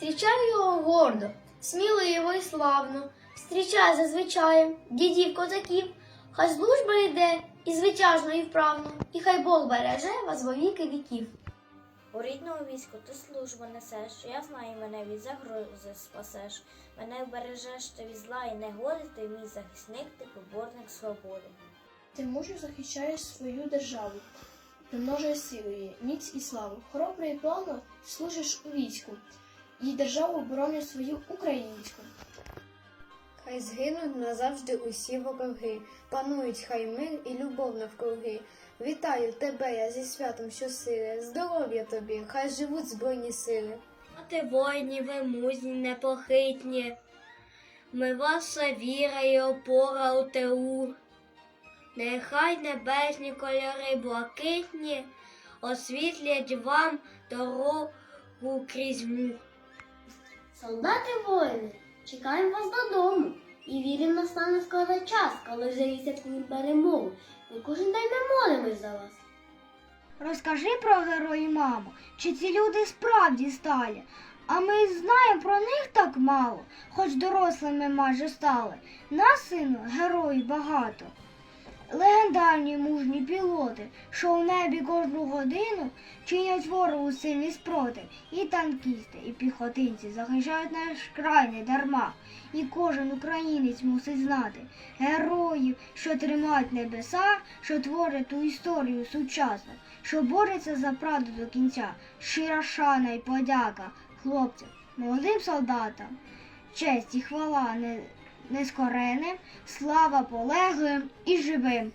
Зустрічай його гордо, сміливо і славно. Зустрічай зазвичай дідів козаків. Хай служба йде і звитяжно, і вправно, і хай Бог береже вас во віки віків. У рідному війську ти службу несеш, я знаю, мене від загрози спасеш. Мене вбережеш ти від зла і негоди, ти мій захисник, ти поборник свободи. Ти мужньо захищаєш свою державу, примножуєш силу її, міць і славу. Хоробро і плавно служиш у війську, і державу оборонюєш свою українську. Хай згинуть назавжди усі вороги, панують хай мир і любов навкруги. Вітаю тебе, я зі святом щосили, здоров'я тобі, хай живуть збройні сили. Ти воїні, ви мужні, непохитні. Ми ваша віра і опора у тилу. Нехай небесні кольори блакитні освітлять вам дорогу крізь мур. Солдати воїни, чекаємо вас додому. І віримо, настане скоро час, коли вже відсвяткують перемогу. Ми кожен день ми молимось за вас. Розкажи про героїв, мамо, чи ці люди справді сталі? А ми знаємо про них так мало, хоч дорослими майже стали. Нас, сину, героїв багато. Легендарні мужні пілоти, що в небі кожну годину чинять ворогу сильний спротив. І танкісти, і піхотинці захищають наш край не дарма. І кожен українець мусить знати героїв, що тримають небеса, що творять ту історію сучасну, що борються за правду до кінця. Щира шана і подяка хлопцям, молодим солдатам. Честь і хвала не, нескореним, слава полеглим і живим.